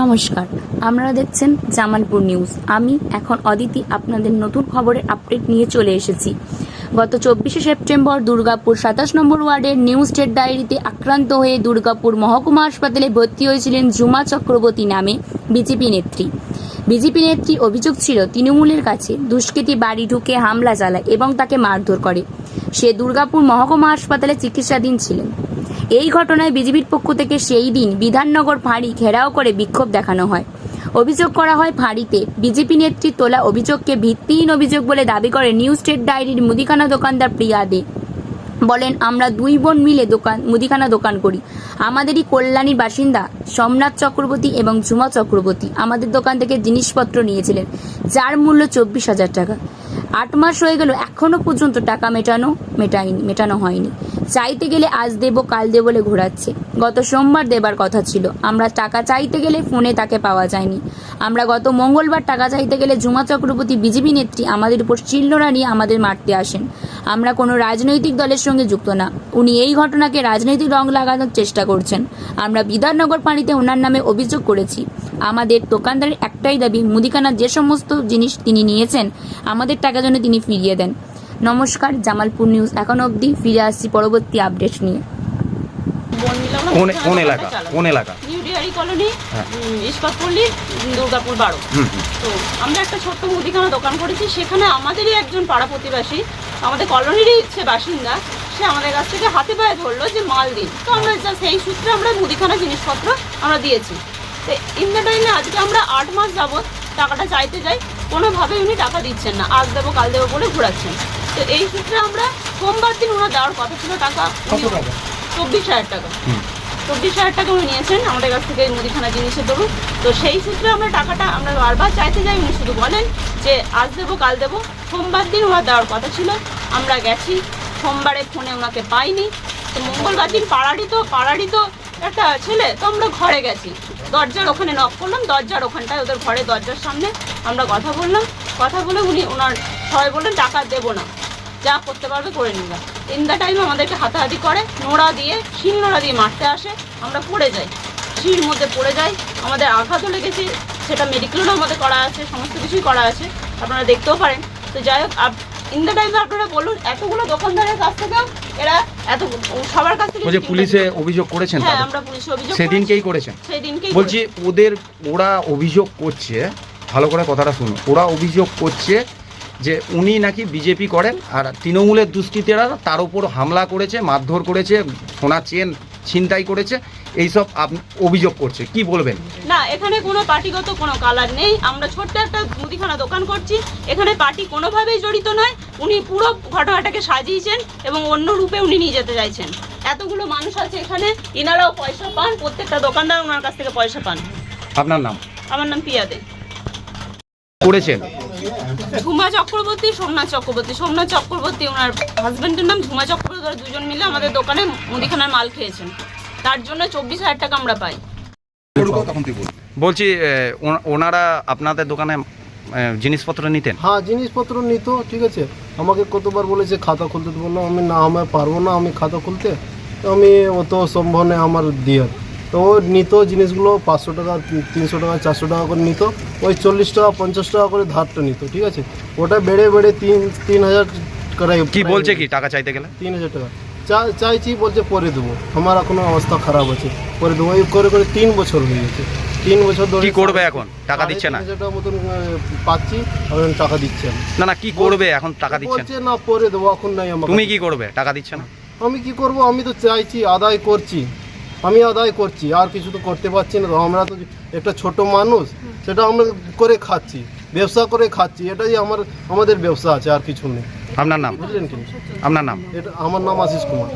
নমস্কার। আমরা দেখছেন জামালপুর নিউজ। আমি এখন অদিতি আপনাদের নতুন খবরের আপডেট নিয়ে চলে এসেছি। গত চব্বিশে সেপ্টেম্বর দুর্গাপুর সাতাশ নম্বর ওয়ার্ডের নিউ স্টেট ডায়েরিতে আক্রান্ত হয়ে দুর্গাপুর মহকুমা হাসপাতালে ভর্তি হয়েছিলেন জুমা চক্রবর্তী নামে বিজেপি নেত্রী। বিজেপি নেত্রী অভিযোগ ছিল, তৃণমূলের কাছে দুষ্কৃতী বাড়ি ঢুকে হামলা চালায় এবং তাকে মারধর করে। সে দুর্গাপুর মহকুমা হাসপাতালে চিকিৎসাধীন ছিলেন। এই ঘটনায় বিজেপির পক্ষ থেকে সেই দিন বিধাননগর ফাঁড়ি ঘেরাও করে বিক্ষোভ দেখানো হয়। অভিযোগ করা হয়, ফাঁড়িতে বিজেপি নেত্রী তোলা অভিযোগকে ভিত্তিহীন অভিযোগ বলে দাবি করে নিউ স্টেট ডায়েরির মুদিখানা দোকানদার প্রিয়া দে। বলেন, আমরা দুই বোন মিলে দোকান, মুদিখানা দোকান করি। আমাদেরই কল্যাণীর বাসিন্দা সোমনাথ চক্রবর্তী এবং ঝুমা চক্রবর্তী আমাদের দোকান থেকে জিনিসপত্র নিয়েছিলেন, যার মূল্য চব্বিশ হাজার টাকা। আট মাস হয়ে গেল, এখনও পর্যন্ত টাকা মেটানো মেটায়নি মেটানো হয়নি। চাইতে গেলে আজ দেব, কাল দেবো বলে ঘোরাচ্ছে। গত সোমবার দেবার কথা ছিল। আমরা টাকা চাইতে গেলে ফোনে তাকে পাওয়া যায়নি। আমরা গত মঙ্গলবার টাকা চাইতে গেলে জুমা চক্রবর্তী বিজেপি নেত্রী আমাদের উপর চিল্লরা নিয়ে আমাদের মারতে আসেন। আমরা কোনো রাজনৈতিক দলের সঙ্গে যুক্ত না। উনি এই ঘটনাকে রাজনৈতিক রং লাগানোর চেষ্টা করছেন। আমরা বিধাননগর পানিতে ওনার নামে অভিযোগ করেছি। আমাদের দোকানদারের একটাই দাবি, মুদিখানার যে সমস্ত জিনিস তিনি নিয়েছেন, আমাদের টাকা যেন তিনি ফিরিয়ে দেন। নমস্কার জামালপুর নিউজ এখন অবধি ফিরে আসছি পরবর্তী আপডেট নিয়ে। কোন মুদিখানা এলাকা? কোন এলাকা? নিউ ডিয়ারি কলোনি হ্যাঁ। উম, দুর্গাপুর বারো। তো আমরা একটা ছোট্ট মুদিখানা দোকান করেছি সেখানে আমাদেরই একজন পাড়া প্রতিবাসী আমাদের কলোনিরই ইচ্ছে বাসিন্দা সে আমাদের কাছ থেকে হাতে পায়ে ধরলো যে মাল দিন। তো আমরা যা সেই সূত্রে আমরা মুদিখানা জিনিসপত্র আমরা দিয়েছি। তো ইন দ্য টাইমে আজকে আমরা আট মাস যাবৎ টাকাটা চাইতে যাই কোনোভাবে উনি টাকা দিচ্ছেন না। আজ দেবো কাল দেবো বলে ঘোরাচ্ছেন। তো এই সূত্রে আমরা সোমবার দিন ওনার দেওয়ার কথা ছিল টাকা চব্বিশ হাজার টাকা। চব্বিশ হাজার টাকা উনি নিয়েছেন আমাদের কাছ থেকে মুদিখানা জিনিসের দরুন তো সেই সূত্রে আমরা টাকাটা আমরা বারবার চাইতে যাই উনি শুধু বলেন যে আজ দেবো কাল দেবো। সোমবার দিন ওনার দেওয়ার কথা ছিল আমরা গেছি। সোমবারে ফোনে ওনাকে পাইনি। তো মঙ্গলবার দিন পাড়ারই তো পাড়ারই তো একটা ছেলে তো আমরা ঘরে গেছি। দরজার ওখানে নক করলাম দরজার ওখানটায় ওদের ঘরে দরজার সামনে আমরা কথা বললাম। কথা বলে উনি ওনার সবাই বললেন টাকা দেবো না। যা করতে পারবে করে নিবা। ইন দ্য টাইম আমাদেরকে হাতাহাতি করে নোড়া দিয়ে শিল নোড়া দিয়ে মারতে আসে আমরা পড়ে যাই। শির মধ্যে পড়ে যাই আমাদের আঘাতও লেগেছে সেটা মেডিকেলও আমাদের করা আছে সমস্ত কিছুই করা আছে আপনারা দেখতেও পারেন। তো যাই হোক ইন দ্য টাইমে আপনারা বলুন এতগুলো দোকানদারের কাছ থেকেও এরা এত সবার কাছ থেকে পুলিশে অভিযোগ করেছেন হ্যাঁ আমরা পুলিশে অভিযোগ সেদিনকেই করেছেন। সেই দিনকেই বলছি ওদের ওরা অভিযোগ করছে ভালো করে কথাটা শুনুন ওরা অভিযোগ করছে যে উনি নাকি বিজেপি করেন আর তৃণমূলের দুষ্কৃতীরা তার উপর হামলা করেছে মারধর করেছে সোনা চেন ছিনতাই করেছে এইসব অভিযোগ করছে। কি বলবেন? না এখানে কোনো পার্টিগত কোনো কালার নেই। আমরা ছোট্ট একটা মুদিখানা দোকান করছি। এখানে পার্টি কোনোভাবেই জড়িত নয়। উনি পুরো ঘটনাটাকে সাজিয়েছেন এবং অন্য রূপে উনি নিয়ে যেতে চাইছেন। এতগুলো মানুষ আছে এখানে। ইনারাও পয়সা পান। প্রত্যেকটা দোকানদার ওনার কাছ থেকে পয়সা পান। আপনার নাম? আমার নাম পিয়াদে। করেছেন? ঝুমা চক্রবর্তী সোমনাথ চক্রবর্তী। সোমনাথ চক্রবর্তী ওনার হাজব্যান্ডের নাম ঝুমা চক্রবর্তী। ওরা দুজন মিলে আমাদের দোকানে মুদিখানার মাল খেয়েছেন। তার জন্য চব্বিশ হাজার টাকা আমরা পাই। বলছি ওনারা আপনাদের দোকানে জিনিসপত্র নিতেন? হ্যাঁ জিনিসপত্র নিত ঠিক আছে। আমাকে কতবার বলেছে খাতা খুলতে বললাম আমি না আমি পারব না আমি খাতা খুলতে। তো আমি অত সম্ভব নেই আমার দিয়ে তো ও নিত জিনিসগুলো পাঁচশো টাকা তিনশো টাকা চারশো টাকা করে নিত। ওই চল্লিশ টাকা পঞ্চাশ টাকা করে ধারটা নিত ঠিক আছে? ওটা বেড়ে বেড়ে তিন তিন হাজার করে কি বলছে কি? টাকা চাইতে গেলে? তিন হাজার টাকা। চা- চাইছি বলছে পরে দেবো। আমার এখনও অবস্থা খারাপ আছে পরে দেবো। এই করে করে তিন বছর হয়ে গেছে। তিন বছর ধরে কি করবে এখন? টাকা দিচ্ছে না? টাকার মতন পাচ্ছি এখন টাকা দিচ্ছে না। না না কি করবে এখন টাকা দিচ্ছে বলছে না পরে দেবো এখন নাই আমার তুমি কি করবে? টাকা দিচ্ছে না? আমি কি করব? আমি তো চাইছি আদায় করছি। আমি আদায় করছি আর কিছু তো করতে পারছি না আমরা তো একটা ছোট মানুষ সেটা আমরা করে খাচ্ছি ব্যবসা করে খাচ্ছি এটাই আমার আমাদের ব্যবসা আছে আর কিছু নেই। আপনার নাম? বুঝলেন কি? আপনার নাম? এটা আমার নাম আশিস কুমার।